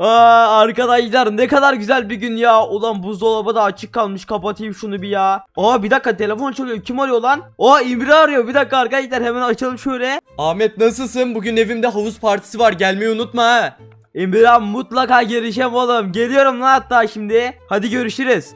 Aa, arkadaşlar ne kadar güzel bir gün ya. Ulan buzdolabı da açık kalmış. Kapatayım şunu bir ya. Aa bir dakika telefon çalıyor. Kim arıyor lan? Aa İmre arıyor. Bir dakika arkadaşlar hemen açalım şöyle. Ahmet nasılsın? Bugün evimde havuz partisi var. Gelmeyi unutma ha. İmran mutlaka geleceğim oğlum. Geliyorum lan hatta şimdi. Hadi görüşürüz.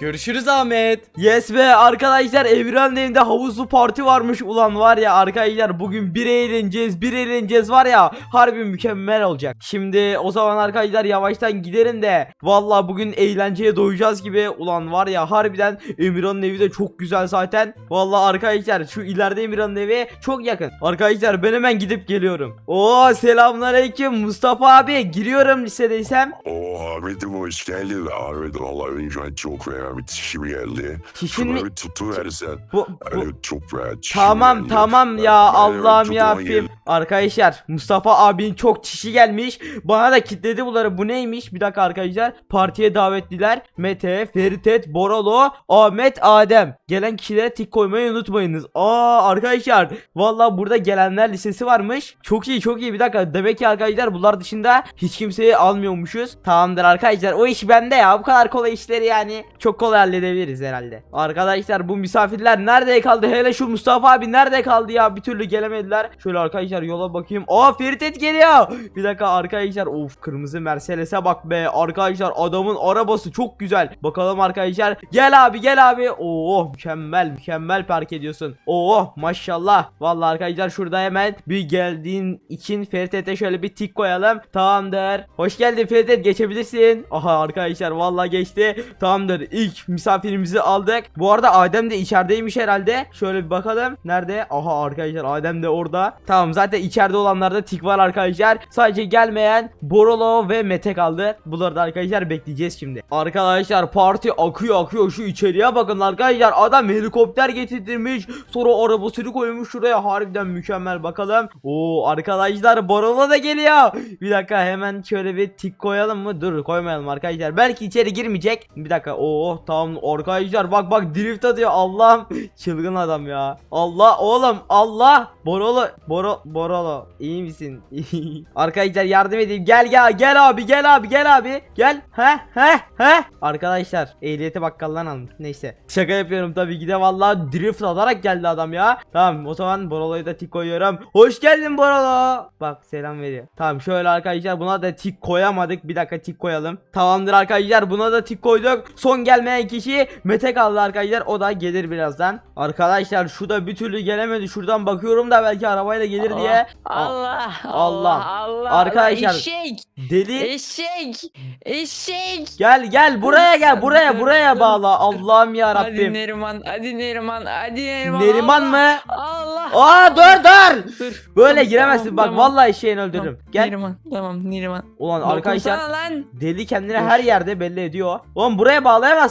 Görüşürüz Ahmet. Yes be arkadaşlar Emirhan'ın evinde havuzlu parti varmış ulan var ya arkadaşlar bugün bir eğleneceğiz bir eğleneceğiz var ya harbi mükemmel olacak. Şimdi o zaman arkadaşlar yavaştan giderim de valla bugün eğlenceye doyacağız gibi ulan var ya harbiden Emirhan'ın evi de çok güzel zaten. Valla arkadaşlar şu ileride Emirhan'ın evi çok yakın. Arkadaşlar ben hemen gidip geliyorum. Oo selamünaleyküm Mustafa abi giriyorum lisedeysem. Oo Ahmet'im hoş geldin. Ahmet valla önce çok fena bir çişim geldi. Çişin mi? Şunları bir tutuversen. Bu, bu, Evet çok fena çişim Tamam geldi. tamam ya Allah'ım ya Rabbim. Arkadaşlar Mustafa abinin çok çişi gelmiş. Bana da kitledi bunları. Bu neymiş? Bir dakika arkadaşlar. Partiye davetliler. Mete, Feritet, Boralo, Ahmet, Adem. Gelen kişilere tik koymayı unutmayınız. Aa arkadaşlar. Vallahi burada gelenler listesi varmış. Çok iyi çok iyi. Bir dakika. Demek ki arkadaşlar bunlar dışında hiç kimseyi almıyormuşuz. Tamamdır arkadaşlar. O iş bende ya. Bu kadar kolay işleri yani. Çok kolay halledebiliriz herhalde. Arkadaşlar bu misafirler nerede kaldı? Hele şu Mustafa abi nerede kaldı ya? Bir türlü gelemediler. Şöyle arkadaşlar yola bakayım. Aa Feritet geliyor. Bir dakika arkadaşlar. Of kırmızı Mercedes'e bak be. Arkadaşlar adamın arabası çok güzel. Bakalım arkadaşlar. Gel abi gel abi. Oo mükemmel mükemmel park ediyorsun. Oo maşallah. Vallahi arkadaşlar şurada hemen bir geldiğin için Feritet'e şöyle bir tik koyalım. Tamamdır. Hoş geldin Feritet geçebilirsin. Aha arkadaşlar vallahi geçti. Tamamdır. İlk misafirimizi aldık. Bu arada Adem de içerideymiş herhalde. Şöyle bir bakalım. Nerede? Aha arkadaşlar Adem de orada. Tamam zaten içeride olanlarda tik var arkadaşlar. Sadece gelmeyen Borolo ve Mete kaldı. Bunları da arkadaşlar bekleyeceğiz şimdi. Arkadaşlar parti akıyor akıyor. Şu içeriye bakın arkadaşlar. Adam helikopter getirtirmiş. Sonra arabasını koymuş şuraya. Harbiden mükemmel bakalım. Oo arkadaşlar Borolo da geliyor. Bir dakika hemen şöyle bir tik koyalım mı? Dur koymayalım arkadaşlar. Belki içeri girmeyecek. Bir dakika. Oo tamam arkadaşlar bak bak drift atıyor. Allah'ım çılgın adam ya. Allah oğlum Allah. Borolo Boro Borolo iyi misin? arkadaşlar yardım edeyim. Gel gel gel abi gel abi gel abi. Gel. He he he. Arkadaşlar ehliyeti bakkaldan almış. Neyse. Şaka yapıyorum tabii ki de vallahi drift atarak geldi adam ya. Tamam o zaman Borolo'yu da tik koyuyorum. Hoş geldin Borolo. Bak selam veriyor. Tamam şöyle arkadaşlar buna da tik koyamadık. Bir dakika tik koyalım. Tamamdır arkadaşlar buna da tik koyduk. Son gelmeyen kişi Mete kaldı arkadaşlar. O da gelir birazdan. Arkadaşlar şu da bir türlü gelemedi. Şuradan bakıyorum da belki arabayla gelir diye. Allah Allah. Allah Allah Arkadaşlar- eşek Deli. eşek eşek Gel gel buraya gel buraya buraya bağla. Allah'ım ya Hadi. Neriman hadi Neriman hadi Neriman Neriman Allah, mı? Allah Aa dur dur. Dur. Böyle Tamam, giremezsin tamam, bak tamam. vallahi şeyini öldürürüm. Tamam, Gel. Neriman tamam Neriman Ulan arkadaşlar lan deli kendini her yerde belli ediyor. Oğlum buraya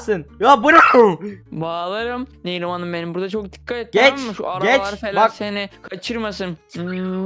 bağlayamazsın. Ya bu ne? Bağlarım Neriman'ım benim burada çok dikkat et Geç, tamam mı? Şu geç, arabalar falan bak. seni kaçırmasın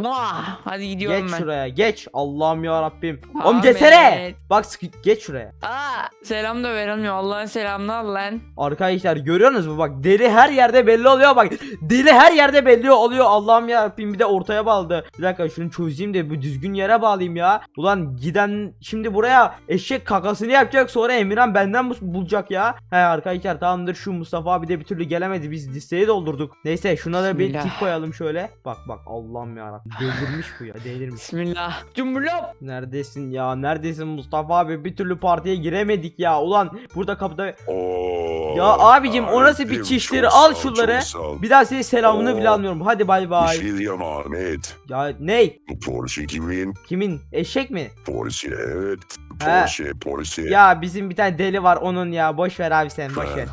Muah! Hadi gidiyorum Geç ben şuraya geç. Allah'ım ya Rabbim. Oğlum Ahmet. geçsene. Bak geç şuraya. Aa, selam da verilmiyor Allah'ın selamını al lan Arkadaşlar görüyorsunuz mu bak deli her yerde belli oluyor bak. Deli her yerde belli oluyor. Allah'ım ya Rabbim bir de ortaya bağladı. Bir dakika şunu çözeyim de bir düzgün yere bağlayayım ya. Ulan giden şimdi buraya eşek kakasını yapacak sonra Emirhan benden bu- bulacak ya. He arkadaşlar tamamdır şu Mustafa abi de bir türlü gelemedi biz listeyi doldurduk. Neyse şuna da bir Bismillah. tik koyalım şöyle. Bak bak Allah'ım ya. Delirmiş bu ya delirmiş. Bismillah Cumhurlop Neredesin ya neredesin Mustafa abi bir türlü partiye giremedik ya. Ulan burada kapıda Oo, Ya abicim, o nasıl bir çok Al şunları. bir daha senin selamını bile almıyorum. Hadi bay Bir bay. şey diyeyim Ahmet. Ya ney? Bu Porsche kimin? Kimin? Eşek mi? Porsche evet. He. Porsche, Porsche. Ya bizim bir tane deli var onun ya. Boş ver abi sen boş ver.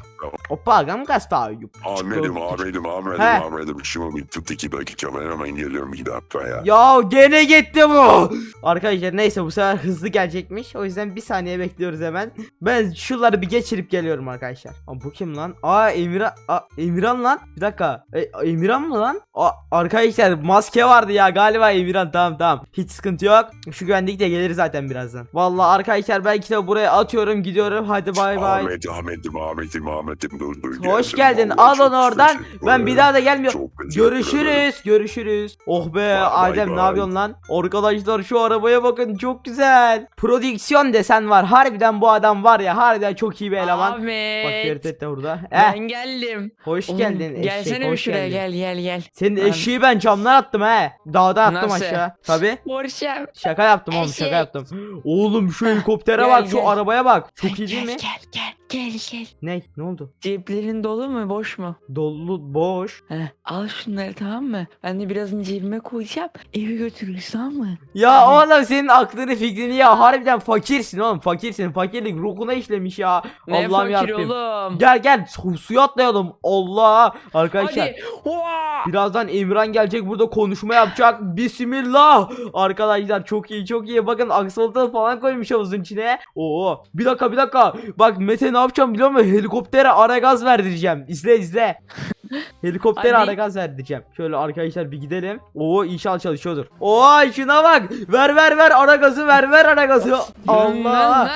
Tamam. Opa gam gasta. Ahmet'im, Ahmet'im, Ahmet'im, He. Ahmet'im. Şunu bir tut iki dakika ben hemen geliyorum bir dakika ya. Ya gene gitti bu. Arkadaşlar neyse bu sefer hızlı gelecekmiş. O yüzden bir saniye bekliyoruz hemen. Ben şunları bir geçirip geliyorum arkadaşlar. Aa, bu kim lan? Aa Emirhan. Aa, Emirhan lan. Bir dakika. E, Emirhan mı lan? Aa, arkadaşlar maske vardı ya galiba Emirhan. Tamam tamam. Hiç sıkıntı yok. Şu güvenlik de gelir zaten birazdan. Vallahi arkadaşlar ben kitabı buraya atıyorum gidiyorum. Hadi bay bay. Ahmet, Ahmet'im, Ahmet'im, Ahmet'im. Hoş geldin. Al onu oradan. Ben bir daha da gelmiyorum. Görüşürüz. Görüşürüz. Oh be Adem ne yapıyorsun lan? Arkadaşlar şu arabaya bakın çok güzel. Prodüksiyon desen var. Harbiden bu adam var ya. Harbiden çok iyi bir eleman. Bak Ahmet. Ferit de burada. Ben Eh, geldim. hoş Oğlum, geldin eşek. Gelsene bir hoş şuraya geldin. gel gel gel. Senin Ben- eşeği ben camdan attım he. Dağda attım Nasıl? aşağı. Tabi. Borşem. Şaka yaptım oğlum şaka Eşek. yaptım. Oğlum şu helikoptere Gel, bak şu gel. arabaya bak. Çok iyi Gel, değil mi? Gel gel gel gel. Ne? Ne oldu? Ceplerin dolu mu boş mu? Dolu boş. Heh, al şunları tamam mı? Ben de birazını cebime koyacağım. Eve götürürüz tamam mı? Ya oğlum senin aklını fikrini ya harbiden fakirsin oğlum fakirsin fakirlik ruhuna işlemiş ya Ne Allah'ım fakir yarabbim oğlum. Gel gel su- suya atlayalım Allah arkadaşlar Hadi. Birazdan Emirhan gelecek burada konuşma yapacak Bismillah Arkadaşlar çok iyi çok iyi bakın aksolotl falan koymuş havuzun içine Oo bir dakika bir dakika Bak Mete ne yapacağım biliyor musun helikoptere ara gaz verdireceğim. İzle izle. Helikoptere Hadi. ara gaz verdireceğim. Şöyle arkadaşlar bir gidelim. Oo inşallah çalışıyordur. Oo şuna bak. Ver ver ver. Ara gazı ver ver ara gazı. Allah!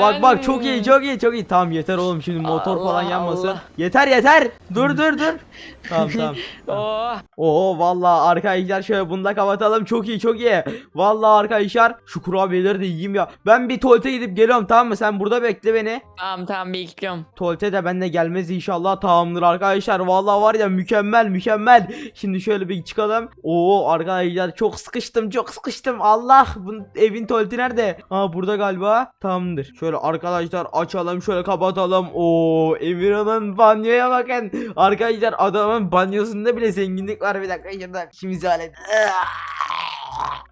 Bak bak çok iyi çok iyi çok iyi. Tamam yeter oğlum. Şimdi motor falan Allah, yanmasın. Allah. Yeter yeter. Dur dur dur Tamam tamam Oh. Oo vallahi arkadaşlar şöyle bunu da kapatalım çok iyi çok iyi. Vallahi arkadaşlar şu kurabiyeleri de yiyeyim ya. Ben bir tuvalete gidip geliyorum tamam mı? Sen burada bekle beni. Tamam tamam bekliyorum. Tuvalete de benimle gelmez inşallah tamamdır arkadaşlar. Vallahi var ya mükemmel mükemmel. Şimdi şöyle bir çıkalım. Oo arkadaşlar çok sıkıştım çok sıkıştım. Allah bu evin tuvaleti nerede? Aa burada galiba. Tamamdır. Şöyle arkadaşlar açalım şöyle kapatalım. Oo Emirhan'ın banyoya bakın. Arkadaşlar adamın banyosunda bile zenginlik var. Bir dakika şurada. Şimdi hallet.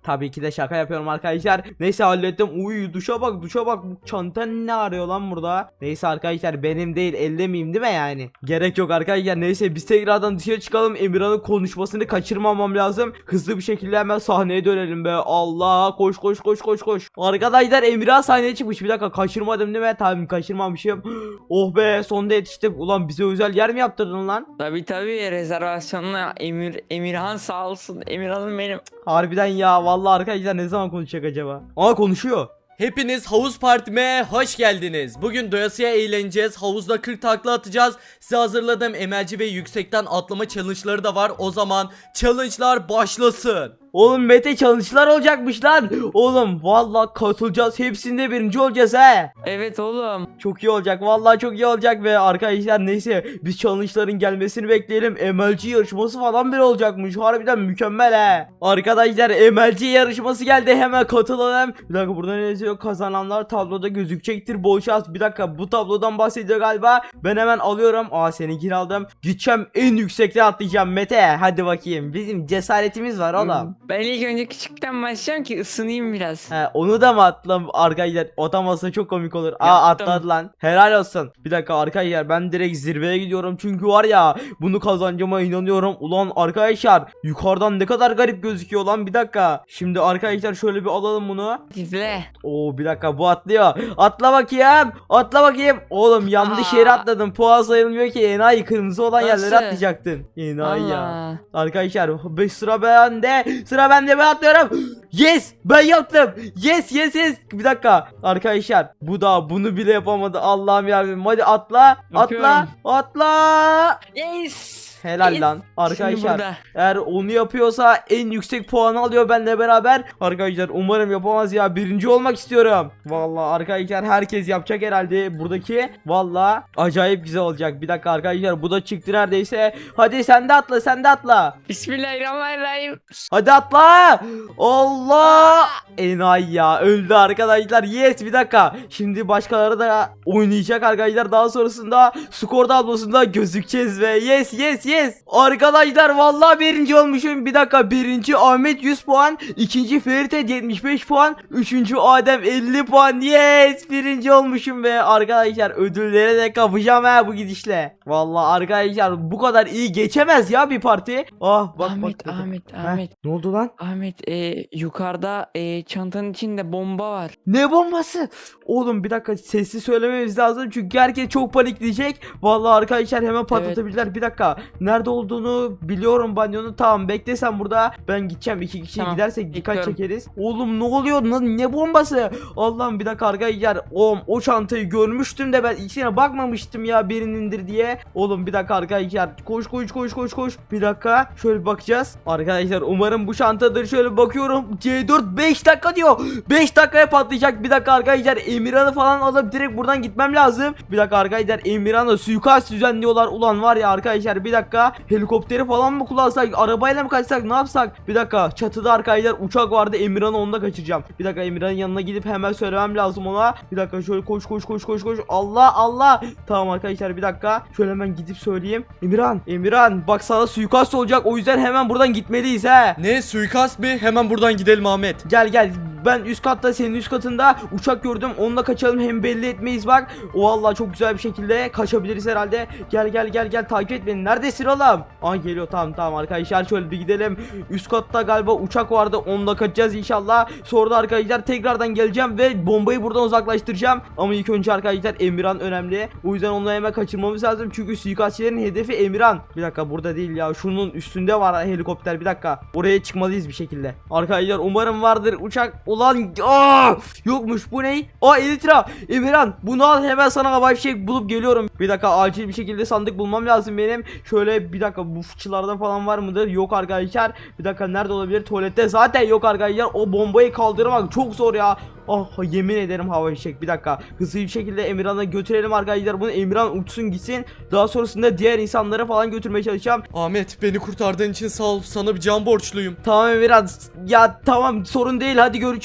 Tabii ki de şaka yapıyorum arkadaşlar. Neyse hallettim. Uy duşa bak duşa bak. Bu çanta ne arıyor lan burada? Neyse arkadaşlar benim değil ellemeyeyim değil mi yani? Gerek yok arkadaşlar. Neyse biz tekrardan dışarı çıkalım. Emirhan'ın konuşmasını kaçırmamam lazım. Hızlı bir şekilde hemen sahneye dönelim be. Allah koş koş koş koş koş. Arkadaşlar Emirhan sahneye çıkmış. Bir dakika kaçırmadım değil mi? Tamam kaçırmamışım. Oh be sonunda yetiştim. Ulan bize özel yer mi yaptırdın lan? Tabi tabi rezervasyonuna Emir Emirhan sağ olsun. Emirhan'ım benim. Harbiden ya. Vallahi arkadaşlar ne zaman konuşacak acaba? Aa konuşuyor. Hepiniz havuz partime hoş geldiniz. Bugün doyasıya eğleneceğiz. Havuzda 40 takla atacağız. Size hazırladığım emelci ve yüksekten atlama challenge'ları da var. O zaman challenge'lar başlasın. Oğlum Mete challenge'lar olacakmış lan. Oğlum vallahi katılacağız. Hepsinde birinci olacağız he. Evet oğlum. Çok iyi olacak. Vallahi çok iyi olacak ve arkadaşlar neyse biz challenge'ların gelmesini bekleyelim. MLG yarışması falan bile olacakmış. Harbiden mükemmel he. Arkadaşlar MLG yarışması geldi. Hemen katılalım. Bir dakika burada ne yazıyor? Kazananlar tabloda gözükecektir. Bol şans. Bir dakika bu tablodan bahsediyor galiba. Ben hemen alıyorum. Aa seninkini aldım. Gideceğim en yüksekte atlayacağım Mete. Hadi bakayım. Bizim cesaretimiz var oğlum. Ben ilk önce küçükten başlayacağım ki ısınayım biraz. He onu da mı atlam arkadaşlar atamazsa çok komik olur. Aa Yaptım. atladı lan. Helal olsun. Bir dakika arkadaşlar ben direkt zirveye gidiyorum çünkü var ya bunu kazanacağıma inanıyorum. Ulan arkadaşlar yukarıdan ne kadar garip gözüküyor lan bir dakika. Şimdi arkadaşlar şöyle bir alalım bunu. İzle. Oo bir dakika bu atlıyor. Atla bakayım. Atla bakayım. Oğlum yanlış Aa. yere atladım. Puan sayılmıyor ki. Enayi kırmızı olan yerlere Nasıl? atlayacaktın. Enayi ya. Allah. Arkadaşlar be- sıra bende. Sıra bende ben atlıyorum. Yes ben yaptım. Yes yes yes. Bir dakika. Arkadaşlar bu da bunu bile yapamadı. Allah'ım yarabbim. Hadi atla. Atla. Atla. Yes. Helal Yes. lan. Şimdi Arkadaşlar burada. eğer onu yapıyorsa en yüksek puanı alıyor benimle beraber. Arkadaşlar umarım yapamaz ya. Birinci olmak istiyorum. Vallahi arkadaşlar herkes yapacak herhalde buradaki. Vallahi acayip güzel olacak. Bir dakika arkadaşlar bu da çıktı neredeyse. Hadi sen de atla sen de atla. Bismillahirrahmanirrahim. Hadi atla. Allah. Enayi ya öldü arkadaşlar. Yes bir dakika. Şimdi başkaları da oynayacak arkadaşlar. Daha sonrasında skor tablosunda gözükeceğiz ve yes yes yes. Arkadaşlar vallahi birinci olmuşum. Bir dakika birinci Ahmet 100 puan. ikinci Ferit 75 puan. Üçüncü Adem 50 puan. Yes birinci olmuşum ve arkadaşlar ödüllere de kapacağım ha bu gidişle. Vallahi arkadaşlar bu kadar iyi geçemez ya bir parti. Ah bak Ahmet, bak. Ahmet, Heh, Ahmet. Ne oldu lan? Ahmet e, yukarıda e, çantanın içinde bomba var. Ne bombası? Oğlum bir dakika sessiz söylememiz lazım çünkü herkes çok panikleyecek. Vallahi arkadaşlar hemen patlatabilirler. Bir dakika. Nerede olduğunu biliyorum banyonun. Tamam bekle sen burada. Ben gideceğim. iki kişi Tamam, gidersek dikkat bekliyorum. çekeriz. Oğlum ne oluyor? Ne, ne bombası? Allah'ım bir dakika arkadaşlar. Oğlum o çantayı görmüştüm de ben içine bakmamıştım ya birinindir diye. Oğlum bir dakika arkadaşlar. Koş koş koş koş koş. Bir dakika. Şöyle bir bakacağız. Arkadaşlar umarım bu çantadır. Şöyle bakıyorum. C4 5 dakika diyor. 5 dakikaya patlayacak. Bir dakika arkadaşlar. Emirhan'ı falan alıp direkt buradan gitmem lazım. Bir dakika arkadaşlar. Emirhan'ı suikast düzenliyorlar. Ulan var ya arkadaşlar bir dakika. Helikopteri falan mı kullansak? Arabayla mı kaçsak? Ne yapsak? Bir dakika. Çatıda arkadaşlar uçak vardı. Emirhan'ı onunla kaçıracağım. Bir dakika Emirhan'ın yanına gidip hemen söylemem lazım ona. Bir dakika şöyle koş koş koş koş koş. Allah Allah. Tamam arkadaşlar bir dakika. Şöyle hemen gidip söyleyeyim. Emirhan. Emirhan bak sana suikast olacak. O yüzden hemen buradan gitmeliyiz he. Ne suikast mı? Hemen buradan gidelim Ahmet. Gel gel ben üst katta senin üst katında uçak gördüm. Onunla kaçalım. Hem belli etmeyiz bak. O vallahi çok güzel bir şekilde kaçabiliriz herhalde. Gel gel gel gel. Takip et beni. Neredesin oğlum? Aa geliyor. Tamam tamam arkadaşlar. Şöyle bir gidelim. Üst katta galiba uçak vardı. Onunla kaçacağız inşallah. Sonra da arkadaşlar tekrardan geleceğim ve bombayı buradan uzaklaştıracağım. Ama ilk önce arkadaşlar Emirhan önemli. O yüzden onu hemen kaçırmamız lazım. Çünkü suikastçilerin hedefi Emirhan. Bir dakika burada değil ya. Şunun üstünde var helikopter. Bir dakika. Oraya çıkmalıyız bir şekilde. Arkadaşlar umarım vardır. Uçak ulan aa, yokmuş bu ne? Aa Elitra Emirhan bunu al hemen sana havai fişek bulup geliyorum. Bir dakika acil bir şekilde sandık bulmam lazım benim. Şöyle bir dakika bu fıçılarda falan var mıdır? Yok arkadaşlar. Bir dakika nerede olabilir? Tuvalette. Zaten yok arkadaşlar o bombayı kaldırmak çok zor ya. Ah yemin ederim havai fişek. Bir dakika hızlı bir şekilde Emirhan'a götürelim arkadaşlar. Bunu Emirhan uçsun gitsin. Daha sonrasında diğer insanlara falan götürmeye çalışacağım. Ahmet beni kurtardığın için sağ ol. Sana bir can borçluyum. Tamam Emirhan ya tamam sorun değil. Hadi görüşürüz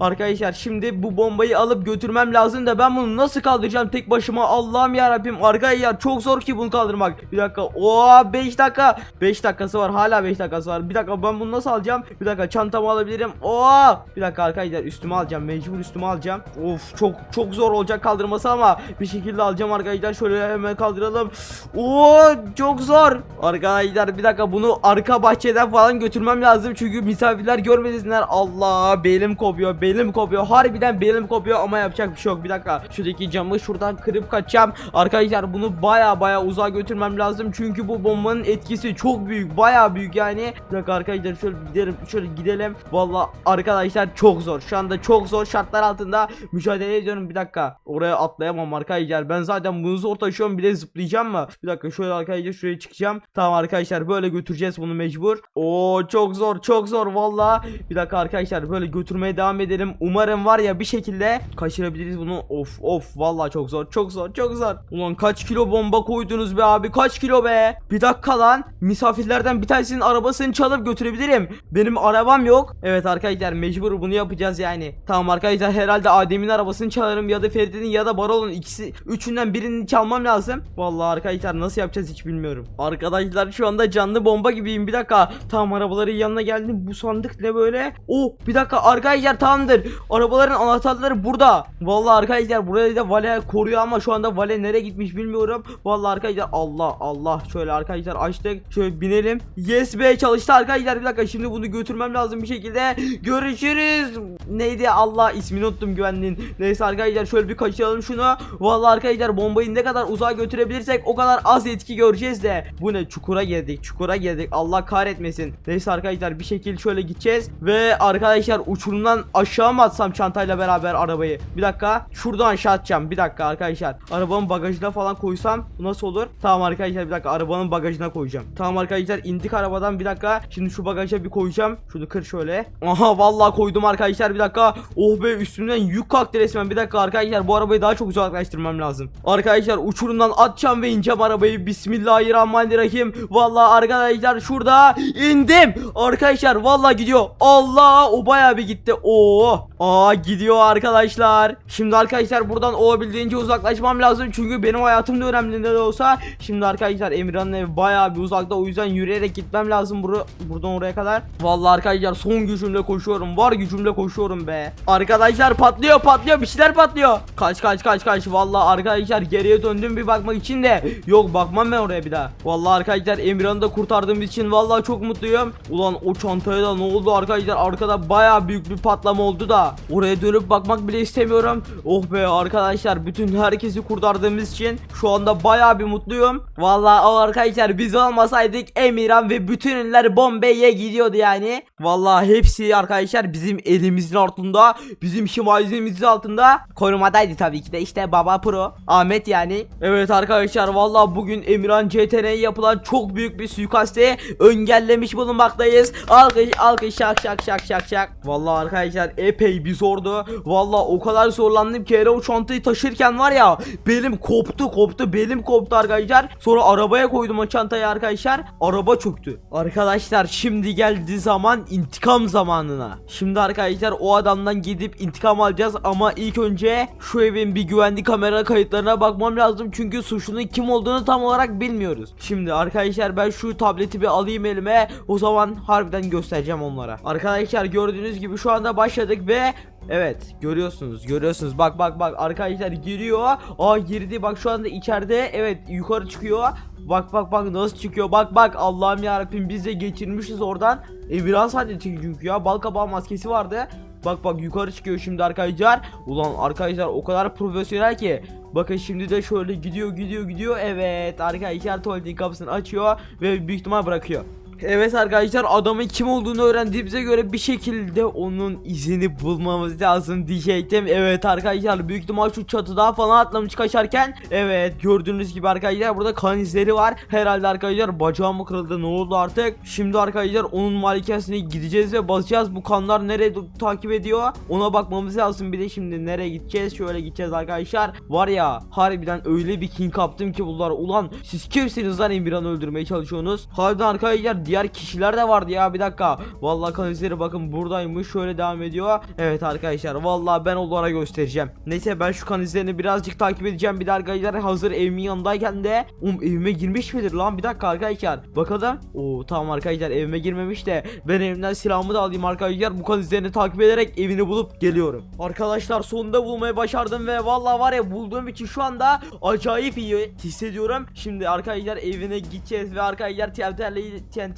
Arkadaşlar şimdi bu bombayı alıp götürmem lazım da ben bunu nasıl kaldıracağım tek başıma? Allah'ım yarabbim. Arkadaşlar çok zor ki bunu kaldırmak. Bir dakika. Ooo 5 dakika. 5 dakikası var. Hala 5 dakikası var. Bir dakika ben bunu nasıl alacağım? Bir dakika çantamı alabilirim. Oo bir dakika arkadaşlar üstüme alacağım. Mecbur üstüme alacağım. Of çok çok zor olacak kaldırması ama bir şekilde alacağım arkadaşlar. Şöyle hemen kaldıralım. Oo çok zor. Arkadaşlar bir dakika bunu arka bahçeden falan götürmem lazım. Çünkü misafirler görmesinler. Allah belim kopuyor belim kopuyor. Harbiden belim kopuyor ama yapacak bir şey yok. Bir dakika şuradaki camı şuradan kırıp kaçacağım. Arkadaşlar bunu baya baya uzağa götürmem lazım. Çünkü bu bombanın etkisi çok büyük baya büyük yani. Bir dakika arkadaşlar şöyle gidelim şöyle gidelim. Valla arkadaşlar çok zor. Şu anda çok zor şartlar altında mücadele ediyorum bir dakika oraya atlayamam arkadaşlar. Ben zaten bunu zor taşıyorum bir de zıplayacağım mı? Bir dakika şöyle arkadaşlar şuraya çıkacağım. Tamam arkadaşlar böyle götüreceğiz bunu mecbur. Oo çok zor çok zor valla bir dakika arkadaşlar böyle götürmeye devam edelim. Umarım var ya bir şekilde kaçırabiliriz bunu. Of of. Valla çok zor çok zor çok zor. Ulan kaç kilo bomba koydunuz be abi? Kaç kilo be? Bir dakika lan. Misafirlerden bir tanesinin arabasını çalıp götürebilirim. Benim arabam yok. Evet arkadaşlar mecbur bunu yapacağız yani. Tamam arkadaşlar herhalde Adem'in arabasını çalarım ya da Ferit'in ya da Barol'un ikisi üçünden birini çalmam lazım. Vallahi arkadaşlar nasıl yapacağız hiç bilmiyorum. Arkadaşlar şu anda canlı bomba gibiyim. Bir dakika. Tamam arabaların yanına geldim. Bu sandık ne böyle? Oh bir dakika. Arkadaşlar tamamdır. Arabaların anahtarları burada. Vallahi arkadaşlar buraya da Vale koruyor ama şu anda Vale nereye gitmiş bilmiyorum. Vallahi arkadaşlar Allah Allah. Şöyle arkadaşlar açtık. Şöyle binelim. Yes be çalıştı arkadaşlar. Bir dakika şimdi bunu götürmem lazım bir şekilde. Görüşürüz. Neydi? Allah ismini unuttum güvenliğin. Neyse arkadaşlar şöyle bir kaçıralım şunu. Vallahi arkadaşlar bombayı ne kadar uzağa götürebilirsek o kadar az etki göreceğiz de. Bu ne? Çukura girdik çukura girdik. Allah kahretmesin. Neyse arkadaşlar bir şekilde şöyle gideceğiz ve arkadaşlar uçurumdan aşağı mı atsam çantayla beraber arabayı? Bir dakika şuradan aşağı atacağım. Bir dakika arkadaşlar. Arabanın bagajına falan koysam nasıl olur? Tamam arkadaşlar bir dakika. Arabanın bagajına koyacağım. Tamam arkadaşlar indik arabadan. Bir dakika. Şimdi şu bagaja bir koyacağım. Şunu kır şöyle. Aha vallahi koydum arkadaşlar. Bir dakika. Oh be üstümden yük kalktı resmen. Bir dakika arkadaşlar bu arabayı daha çok uzaklaştırmam lazım. Arkadaşlar uçurumdan atacağım ve ineceğim arabayı. Bismillahirrahmanirrahim. Vallahi arkadaşlar şurada indim. Arkadaşlar vallahi gidiyor. Allah o bayağı bir gitti oo aa gidiyor arkadaşlar. Şimdi arkadaşlar buradan olabildiğince uzaklaşmam lazım. Çünkü benim hayatım da önemli ne de olsa. Şimdi arkadaşlar Emirhan'ın evi bayağı bir uzakta. O yüzden yürüyerek gitmem lazım buru buradan oraya kadar. Vallahi arkadaşlar son gücümle koşuyorum. Var gücümle koşuyorum be. Arkadaşlar patlıyor patlıyor. Bir şeyler patlıyor. Kaç kaç kaç kaç. Vallahi arkadaşlar geriye döndüm bir bakmak için de. Yok bakmam ben oraya bir daha. Vallahi arkadaşlar Emirhan'ı da kurtardığım için vallahi çok mutluyum. Ulan o çantaya da ne oldu arkadaşlar? Arkada büyük büyük bir patlama oldu da oraya dönüp bakmak bile istemiyorum. Oh be arkadaşlar bütün herkesi kurtardığımız için şu anda bayağı bir mutluyum. Vallahi o arkadaşlar biz olmasaydık Emirhan ve bütün ünlüler Bombay'e gidiyordu yani. Vallahi hepsi arkadaşlar bizim elimizin altında, bizim himayemizin altında korumadaydı tabii ki de işte Baba Pro, Ahmet yani. Evet arkadaşlar vallahi bugün Emirhan CTR'ye yapılan çok büyük bir suikaste engellemiş bulunmaktayız. Alkış alkış şak şak şak şak şak. Vallahi arkadaşlar epey bir zordu. Vallahi o kadar zorlandım ki hele o çantayı taşırken var ya belim koptu koptu belim koptu arkadaşlar. Sonra arabaya koydum o çantayı arkadaşlar. Araba çöktü. Arkadaşlar şimdi geldi zaman intikam zamanına. Şimdi arkadaşlar o adamdan gidip intikam alacağız ama ilk önce şu evin bir güvenlik kamera kayıtlarına bakmam lazım çünkü suçlunun kim olduğunu tam olarak bilmiyoruz. Şimdi arkadaşlar ben şu tableti bir alayım elime o zaman harbiden göstereceğim onlara. Arkadaşlar gördüğünüz gibi şu anda başladık ve Evet görüyorsunuz görüyorsunuz. Bak bak bak arkadaşlar giriyor. Aa girdi. Bak şu anda içeride evet yukarı çıkıyor. Bak bak bak nasıl çıkıyor? Bak bak Allah'ım yarabbim biz de geçirmişiz oradan. E, biraz çıkıyor çünkü ya bal kabağı maskesi vardı. Bak bak yukarı çıkıyor şimdi arkadaşlar. Ulan arkadaşlar o kadar profesyonel ki. Bakın şimdi de şöyle gidiyor gidiyor gidiyor. Evet arkadaşlar tuvaletin kapısını açıyor Ve büyük ihtimal bırakıyor Evet arkadaşlar adamın kim olduğunu öğrendiğimize göre bir şekilde onun izini bulmamız lazım diyecektim. Evet arkadaşlar büyük ihtimal şu çatıdan falan atlamış kaçarken evet gördüğünüz gibi arkadaşlar burada kan izleri var. Herhalde arkadaşlar bacağım mı kırıldı ne oldu artık. Şimdi arkadaşlar onun malikasine gideceğiz ve basacağız. Bu kanlar nereye takip ediyor ona bakmamız lazım. Bir de şimdi nereye gideceğiz şöyle gideceğiz arkadaşlar. Var ya harbiden öyle bir king kaptım ki bunlar. Ulan siz kimsiniz lan Emirhan'ı öldürmeye çalışıyorsunuz? Harbiden arkadaşlar diğer kişiler de vardı ya bir dakika. Vallahi kan izleri bakın buradaymış şöyle devam ediyor. Evet arkadaşlar vallahi ben onlara göstereceğim. Neyse ben şu kan izlerini birazcık takip edeceğim. Bir de arkadaşlar hazır evimin yanındayken de um evime girmiş midir lan bir dakika arkadaşlar. Bakalım. Oo tamam arkadaşlar evime girmemiş de ben evimden silahımı da alayım arkadaşlar. Bu kan izlerini takip ederek evini bulup geliyorum. Arkadaşlar sonunda bulmayı başardım ve vallahi var ya bulduğum için şu anda acayip iyi hissediyorum. Şimdi arkadaşlar evine gideceğiz ve arkadaşlar TNT'lerle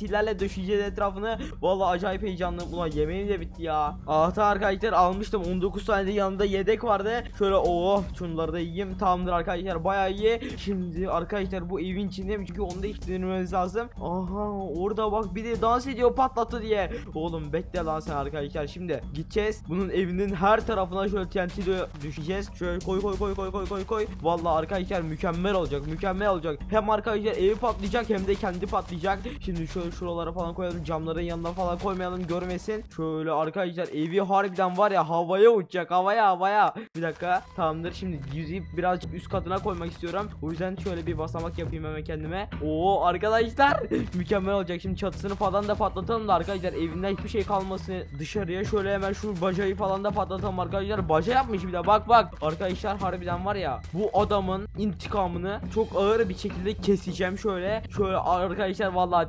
TNT'lerle döşeyeceğiz etrafını. Vallahi acayip heyecanlıyım. Ulan yemeğim de bitti ya. Ahta arkadaşlar almıştım. 19 tane de yanında yedek vardı. Şöyle oh şunları da yiyeyim. Tamamdır arkadaşlar bayağı iyi. Şimdi arkadaşlar bu evin içindeyim çünkü onu da hiç denememiz lazım. Aha orada bak bir de dans ediyor patlattı diye. Oğlum bekle lan sen arkadaşlar. Şimdi gideceğiz. Bunun evinin her tarafına şöyle TNT düşeceğiz. Şöyle koy koy koy koy koy koy koy. Vallahi arkadaşlar mükemmel olacak. Mükemmel olacak. Hem arkadaşlar evi patlayacak hem de kendi patlayacak. Şimdi şöyle şuralara falan koyalım. Camların yanına falan koymayalım görmesin. Şöyle arkadaşlar evi harbiden var ya havaya uçacak. Havaya havaya. Bir dakika. Tamamdır. Şimdi yüzeyip birazcık üst katına koymak istiyorum. O yüzden şöyle bir basamak yapayım hemen kendime. Oo arkadaşlar mükemmel olacak. Şimdi çatısını falan da patlatalım da arkadaşlar evinden hiçbir şey kalmasın dışarıya. Şöyle hemen şu bacayı falan da patlatalım arkadaşlar. Baca yapmış bir de bak bak. Arkadaşlar harbiden var ya bu adamın intikamını çok ağır bir şekilde keseceğim şöyle. Şöyle arkadaşlar vallahi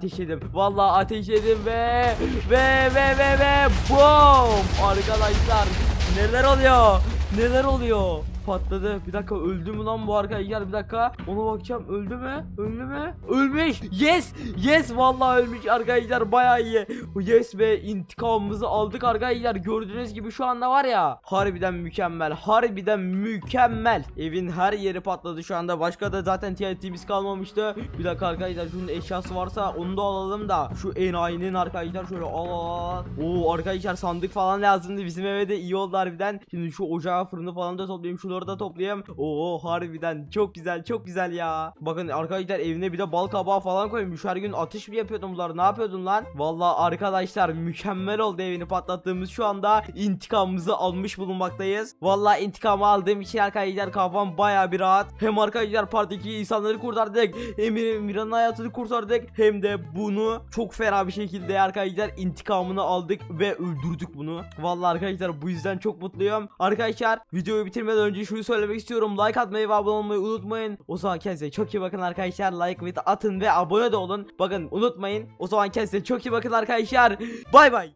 Vallahi ateşledim ve ve ve ve ve boom arkadaşlar neler oluyor? Neler oluyor? Patladı. Bir dakika öldü mü lan bu arkadaşlar? Bir dakika. Ona bakacağım. Öldü mü? Öldü mü? Ölmüş. Yes. Yes vallahi ölmüş arkadaşlar. Bayağı iyi. Yes ve intikamımızı aldık arkadaşlar. Gördüğünüz gibi şu anda var ya. Harbiden mükemmel. Harbiden mükemmel. Evin her yeri patladı şu anda. Başka da zaten TNT'miz kalmamıştı. Bir dakika arkadaşlar şunun eşyası varsa onu da alalım da. Şu enayinin arkadaşlar şöyle al al. Oo arkadaşlar sandık falan lazımdı. Bizim eve de iyi oldu harbiden. Şimdi şu ocağı fırını falan da toplayayım. Şunları da toplayayım. Oo harbiden çok güzel çok güzel ya. Bakın arkadaşlar evine bir de bal kabağı falan koymuş. Her gün atış mı yapıyordun bunlar? Ne yapıyordun lan? Vallahi arkadaşlar mükemmel oldu evini patlattığımız şu anda intikamımızı almış bulunmaktayız. Vallahi intikamı aldığım için arkadaşlar kafam baya bir rahat. Hem arkadaşlar partideki insanları kurtardık. Hem Emirhan'ın hayatını kurtardık. Hem de bunu çok fena bir şekilde arkadaşlar intikamını aldık ve öldürdük bunu. Vallahi arkadaşlar bu yüzden çok mutluyum. Arkadaşlar videoyu bitirmeden önce şunu söylemek istiyorum. Like atmayı ve abone olmayı unutmayın. O zaman kendinize çok iyi bakın arkadaşlar. Like ve atın ve abone de olun. Bakın unutmayın. O zaman kendinize çok iyi bakın arkadaşlar. Bay bay.